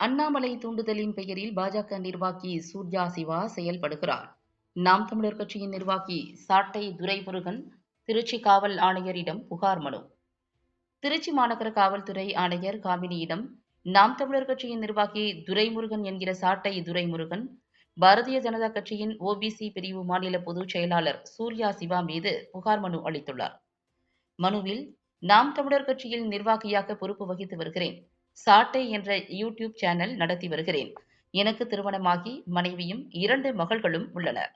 அண்ணாமலை தூண்டுதலின் பெயரில் பாஜக நிர்வாகி சூர்யா சிவா செயல்படுகிறார். நாம் தமிழர் கட்சியின் நிர்வாகி சாட்டை துரைமுருகன் திருச்சி காவல் ஆணையரிடம் புகார் மனு. திருச்சி மாநகர காவல்துறை ஆணையர் காமினியிடம் நாம் தமிழர் கட்சியின் நிர்வாகி துரைமுருகன் என்கிற சாட்டை துரைமுருகன் பாரதிய ஜனதா கட்சியின் ஓபிசி பிரிவு மாநில பொதுச் செயலாளர் சூர்யா சிவா மீது புகார் மனு அளித்துள்ளார். மனுவில் நாம் தமிழர் கட்சியில் நிர்வாகியாக பொறுப்பு வகித்து வருகிறேன். சாட்டை என்ற யூடியூப் சேனல் நடத்தி வருகிறேன். எனக்கு திருமணமாகி மனைவியும் இரண்டு மகள்களும் உள்ளனர்.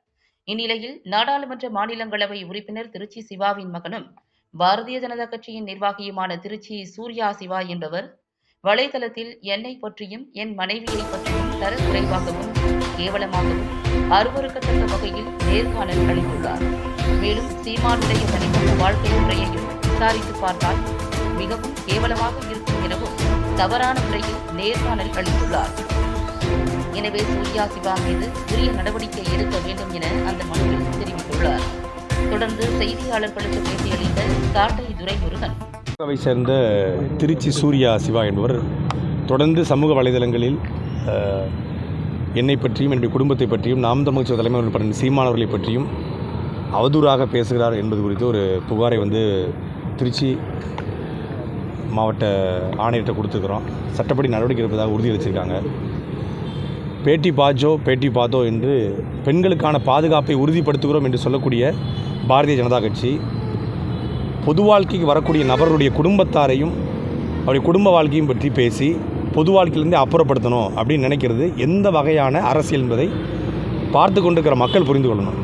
இந்நிலையில் நாடாளுமன்ற மாநிலங்களவை உறுப்பினர் திருச்சி சிவாவின் மகனும் பாரதிய ஜனதா கட்சியின் நிர்வாகியுமான திருச்சி சூர்யா சிவா என்பவர் வலைதளத்தில் என்னை பற்றியும் என் மனைவியை பற்றியும் தரக்குறைவாகவும் கேவலமாகவும் அருவறுக்கத்தக்க வகையில் நேர்காணல் அளித்துள்ளார். மேலும் சீமானுடைய தனிப்பட்ட வாழ்க்கை முறையையும் விசாரித்து பார்த்தால் மிகவும் கேவலமாக இருக்கும் எனவும் தவறான முறையில் நேர்காணல் அளித்துள்ளார். எனவே சூர்யா சிவா மீது உரிய நடவடிக்கை எடுக்க வேண்டும் என அந்த மனுவில் தெரிவித்துள்ளார். தொடர்ந்து செய்தியாளர்களுக்கு பேட்டியளித்த சாட்டை துரைமுருகன். சேர்ந்த திருச்சி சூர்யா சிவா என்பவர் தொடர்ந்து சமூக வலைதளங்களில் என்னை பற்றியும் என்னுடைய குடும்பத்தை பற்றியும் நாம் தமிழ்ச்சி தலைமையில் பட்ட சீமானவர்களை பற்றியும் அவதூறாக பேசுகிறார் என்பது குறித்து ஒரு புகாரை வந்து திருச்சி மாவட்ட ஆணையர்கிட்ட கொடுத்துருக்குறோம் சட்டப்படி நடவடிக்கை எடுப்பதாக உறுதியளிச்சிருக்காங்க பேட்டி பாஜோ பேட்டி பாதோ என்று பெண்களுக்கான பாதுகாப்பை உறுதிப்படுத்துகிறோம் என்று சொல்லக்கூடிய பாரதிய ஜனதா கட்சி பொது வாழ்க்கைக்கு வரக்கூடிய நபருடைய குடும்பத்தாரையும் அவருடைய குடும்ப வாழ்க்கையும் பற்றி பேசி பொது வாழ்க்கையிலேருந்து அப்புறப்படுத்தணும் அப்படின்னு நினைக்கிறது எந்த வகையான அரசியல் என்பதை பார்த்து கொண்டிருக்கிற மக்கள் புரிந்து கொள்ளணும்.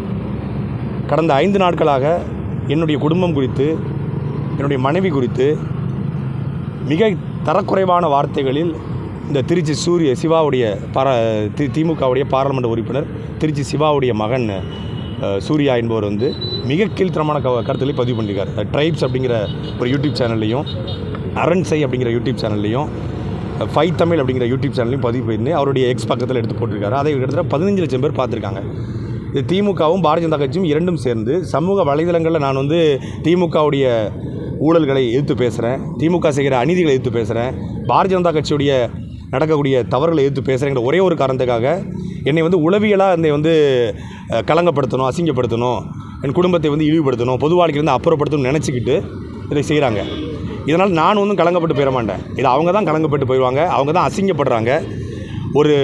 கடந்த ஐந்து நாட்களாக என்னுடைய குடும்பம் குறித்து என்னுடைய மனைவி குறித்து மிக தரக்குறைவான வார்த்தைகளில் இந்த திருச்சி சூரிய சிவாவுடைய பாரா தி திமுகவுடைய பாராளுமன்ற உறுப்பினர் திருச்சி சிவாவுடைய மகன் சூர்யா என்பவர் வந்து மிக கீழ்த்தரமான க கருத்துக்களை பதிவு பண்ணியிருக்கார் ட்ரைப்ஸ் அப்படிங்கிற ஒரு யூடியூப் சேனல்லையும் அரண்சை அப்படிங்கிற யூடியூப் சேனல்லையும் ஃபைவ் தமிழ் அப்படிங்கிற யூடியூப் சேனலையும் பதிவு பண்ணி அவருடைய எக்ஸ் பக்கத்தில் எடுத்து போட்டிருக்காரு. அதை கிட்டத்தட்ட பதினஞ்சு லட்சம் பேர் பார்த்துருக்காங்க. இது திமுகவும் பாரதிய ஜனதா கட்சியும் இரண்டும் சேர்ந்து சமூக வலைதளங்களில் நான் வந்து திமுகவுடைய ஊழல்களை எதிர்த்து பேசுகிறேன் திமுக செய்கிற அநீதிகளை எதிர்த்து பேசுகிறேன் பாரதிய ஜனதா கட்சியுடைய நடக்கக்கூடிய தவறுகளை எதிர்த்து பேசுகிறேங்கிற ஒரே ஒரு காரணத்துக்காக என்னை வந்து உளவியலாக என்னை வந்து கலங்கப்படுத்தணும் களங்கப்படுத்தணும் அசிங்கப்படுத்தணும் என் குடும்பத்தை வந்து இழிவுபடுத்தணும் பொது வாழ்க்கையிலேருந்து அப்புறப்படுத்தணும்னு நினச்சிக்கிட்டு இதை செய்கிறாங்க இதனால் நான் ஒன்றும் கலங்கப்பட்டு போயிட மாட்டேன். இது அவங்க தான் கலங்கப்பட்டு போயிடுவாங்க அவங்க தான் அசிங்கப்படுறாங்க. ஒரு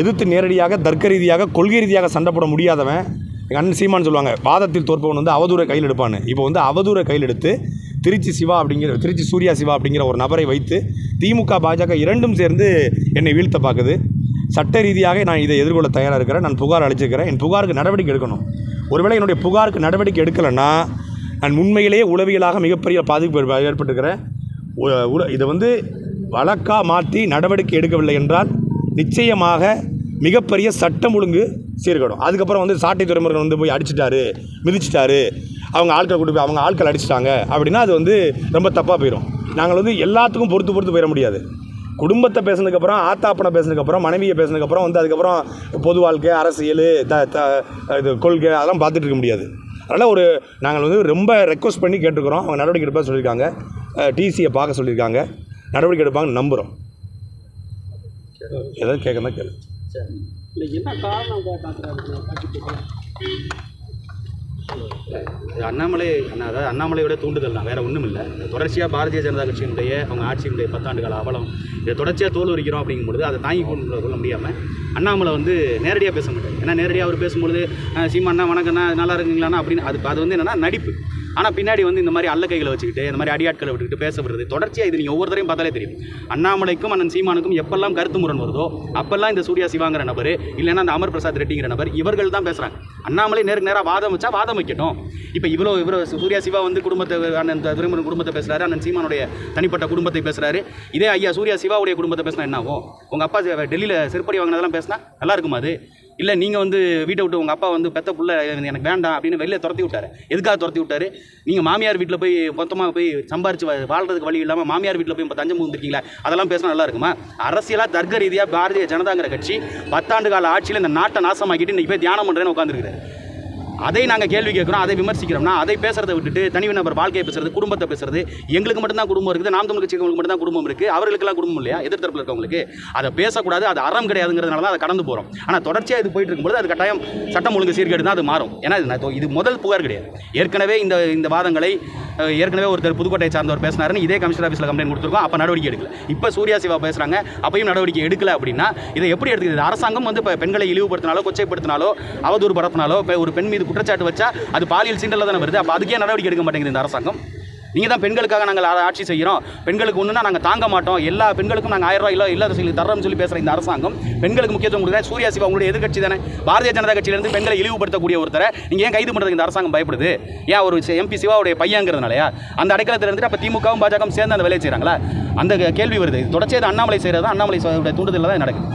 எதிர்த்து நேரடியாக தர்க்க ரீதியாக கொள்கை ரீதியாக சண்டை போட முடியாதவன் எங்கள் அண்ணன் சீமான்னு சொல்லுவாங்க வாதத்தில் தோற்பவன் வந்து அவதூரை கையில் எடுப்பான்னு. இப்போ வந்து அவதூரை கையில் எடுத்து திருச்சி சிவா அப்படிங்கிற திருச்சி சூர்யா சிவா அப்படிங்கிற ஒரு நபரை வைத்து திமுக பாஜக இரண்டும் சேர்ந்து என்னை வீழ்த்த பார்க்குது. சட்ட ரீதியாக நான் இதை எதிர்கொள்ள தயாராக இருக்கிறேன். நான் புகார் அளிச்சிருக்கிறேன். என் புகாருக்கு நடவடிக்கை எடுக்கணும். ஒருவேளை என்னுடைய புகாருக்கு நடவடிக்கை எடுக்கலைன்னா நான் உண்மையிலேயே உளவியலாக மிகப்பெரிய பாதிப்பு ஏற்ப- ஏற்பட்டிருக்கிறேன். உ- இதை வந்து வழக்காக மாற்றி நடவடிக்கை எடுக்கவில்லை என்றால் நிச்சயமாக மிகப்பெரிய சட்டம் ஒழுங்கு சீர்கடும். அதுக்கப்புறம் வந்து சாட்டை துறைமுருகன் வந்து போய் அடிச்சிட்டாரு மிதிச்சிட்டாரு. அவங்க ஆட்கள் கொண்டு போய் அவங்க ஆட்கள் அடிச்சிட்டாங்க அப்படின்னா அது வந்து ரொம்ப தப்பாக போயிடும் நாங்கள் வந்து எல்லாத்துக்கும் பொறுத்து பொறுத்து போயிட முடியாது. குடும்பத்தை பேசினதுக்கப்புறம் ஆத்தாப்பனை பேசினதுக்கப்புறம் மனைவியை பேசினதுக்கப்புறம் வந்து அதுக்கப்புறம் பொது வாழ்க்கை அரசியல் த த இது கொள்கை அதெல்லாம் பார்த்துட்டு இருக்க முடியாது. அதனால் ஒரு நாங்கள் வந்து ரொம்ப ரெக்வஸ்ட் பண்ணி கேட்டுருக்குறோம். அவங்க நடவடிக்கை எடுப்பாக சொல்லியிருக்காங்க. டிசியை பார்க்க சொல்லியிருக்காங்க. நடவடிக்கை எடுப்பாங்கன்னு நம்புகிறோம் ஏதாவது கேட்கணும் கேளு. என்ன காரணம் அண்ணாமலை அண்ணா அதாவது அண்ணாமலையோட தூண்டுதல் தான் வேற ஒன்றும் இல்லை. தொடர்ச்சியாக பாரதிய ஜனதா கட்சியினுடைய அவங்க ஆட்சியினுடைய பத்தாண்டு கால அவலம் இதை தொடர்ச்சியாக தோல் உரிக்கிறோம் அப்படிங்கும்பொழுது அதை தாங்கி கொண்டு கொள்ள முடியாமல் அண்ணாமலை வந்து நேரடியாக பேச மாட்டார். ஏன்னா நேரடியாக அவர் பேசும்பொழுது "அஹ், சீமா அண்ணா வணக்கண்ணா நல்லா இருக்கீங்களாண்ணா? அப்படின்னு அது அது வந்து என்னன்னா நடிப்பு. ஆனால் பின்னாடி வந்து இந்த மாதிரி அல்ல கைகளை வச்சுக்கிட்டு இந்த மாதிரி அடியாட்களை விட்டுக்கிட்டு பேசப்படுறது தொடர்ச்சியாக இது நீங்கள் ஒவ்வொருத்தரையும் பார்த்தாலே தெரியும். அண்ணாமலைக்கும் அண்ணன் சீமானுக்கும் எப்பெல்லாம் கருத்து முரண் வருதோ அப்பெல்லாம் இந்த சூர்யா சிவாங்கிற நபர் இல்லைன்னா அந்த அமர் பிரசாத் ரெட்டிங்கிற நபர் இவர்கள் தான் பேசுகிறாங்க அண்ணாமலை நேருக்கு நேராக வாதம் வச்சா வாதம் வைக்கட்டும். இப்போ இவ்வளோ இவ்வளோ சூர்யா சிவா வந்து குடும்பத்தை அண்ணன் துரைமுருகன் குடும்பத்தை பேசுகிறாரு அண்ணன் சீமானுடைய தனிப்பட்ட குடும்பத்தை பேசுகிறாரு இதே ஐயா சூர்யா சிவாவுடைய குடும்பத்தை பேசினா என்ன ஆகும்? உங்கள் அப்பா டெல்லியில் செருப்படி வாங்கினதெல்லாம் பேசினா நல்லா இருக்குமா அது? இல்லை நீங்கள் வந்து வீட்டை விட்டு உங்கள் அப்பா வந்து பெத்த புள்ள எனக்கு வேண்டாம் அப்படின்னு வெளியில் துரத்தி விட்டாரு. எதுக்காக துரத்தி விட்டாரு? நீங்கள் மாமியார் வீட்டில் போய் மொத்தமாக போய் சம்பாரிச்சு வா- வாழ்றதுக்கு வழி இல்லாமல் மாமியார் வீட்டில் போய் இப்போ தஞ்சம் புகுந்திருக்கீங்களா? அதெல்லாம் பேசினா நல்லா இருக்குமா? அரசியலாக தர்க்க ரீதியாக பாரதிய ஜனதாங்கிற கட்சி பத்தாண்டு கால ஆட்சியில் இந்த நாட்டை நாசமாக்கிட்டு இன்றைக்கி போய் தியானம் பண்ணுறேன்னு உட்காந்துருக்குறாரு அதை நாங்கள் கேள்வி கேட்குறோம் அதை விமர்சிக்கிறோம்னா அதை பேசுறதை விட்டுட்டு தனிநபர் வாழ்க்கையை பேசுறது குடும்பத்தை பேசுறது எங்களுக்கு மட்டும்தான் குடும்பம் இருக்குது நாம் தமிழ் கட்சிகளுக்கு மட்டும்தான் குடும்பம் இருக்குது அவர்களுக்கெல்லாம் குடும்பம் இல்லையா? எதிர்த்தரப்பில் இருக்கவங்களுக்கு. அதை பேசக்கூடாது அது அறம் கிடையாதுங்கிறதுனால தான் அதை கடந்து போகிறோம் ஆனால் தொடர்ச்சியாக இது போயிட்டு இருக்கும்போது அது கட்டாயம் சட்டம் ஒழுங்கு சீர்கேடு தான் அது மாறும். ஏன்னா இது இது முதல் புகார் கிடையாது. ஏற்கனவே இந்த இந்த வாதங்களை ஏற்கனவே ஒருத்தர் புதுக்கோட்டையை சார்ந்தவர் பேசினாருன்னு இதே கமிஷனர் ஆஃபீஸில் கம்ப்ளைண்ட் கொடுத்துருக்கோம். அப்போ நடவடிக்கை எடுக்கல. இப்போ சூர்யா சிவா பேசுகிறாங்க அப்பயும் நடவடிக்கை எடுக்கல அப்படின்னா இதை எப்படி எடுத்துக்கிறது? அரசாங்கம் வந்து இப்போ பெண்களை இழிவுபடுத்தினாலோ கொச்சைப்படுத்தினாலோ அவதூறு பரப்பினாலோ இப்போ ஒரு பெண் மீது குற்றச்சாட்டு வச்சா அது பாலியல் சீண்டலில் தானே வருது. அப்போ அதுக்கே நடவடிக்கை எடுக்க மாட்டேங்குது இந்த அரசாங்கம். நீங்கள் தான் பெண்களுக்காக நாங்கள் ஆட்சி செய்கிறோம். பெண்களுக்கு ஒன்றுனா நாங்கள் தாங்க மாட்டோம். எல்லா பெண்களுக்கும் நாங்கள் ஆயிரம் ரூபாய் இல்லை இல்லாத சொல்லி தர்றோம்னு சொல்லி பேசுகிற இந்த அரசாங்கம் பெண்களுக்கு முக்கியத்துவம் கொடுக்குற சூர்யா சிவா உங்களுடைய எதிர்கட்சி தானே? பாரதிய ஜனதா கட்சியிலேருந்து பெண்களை இழிவுபடுத்தக்கூடிய ஒருத்தரை நீங்கள் ஏன் கைது பண்ணுறதுக்கு இந்த அரசாங்கம் பயப்படுது? ஏன் ஒரு எம்பி சிவாவுடைய பையங்கிறதுனாலயா? அந்த அடைக்கலத்தில் இருந்துட்டு அப்போ திமுகவும் பாஜகவும் சேர்ந்து அந்த வேலையை செய்கிறாங்களா அந்த கேள்வி வருது. தொடர்ச்சியாக அண்ணாமலை செய்கிறது தான் அண்ணாமலை தூண்டுதலில் தான் நடக்குது.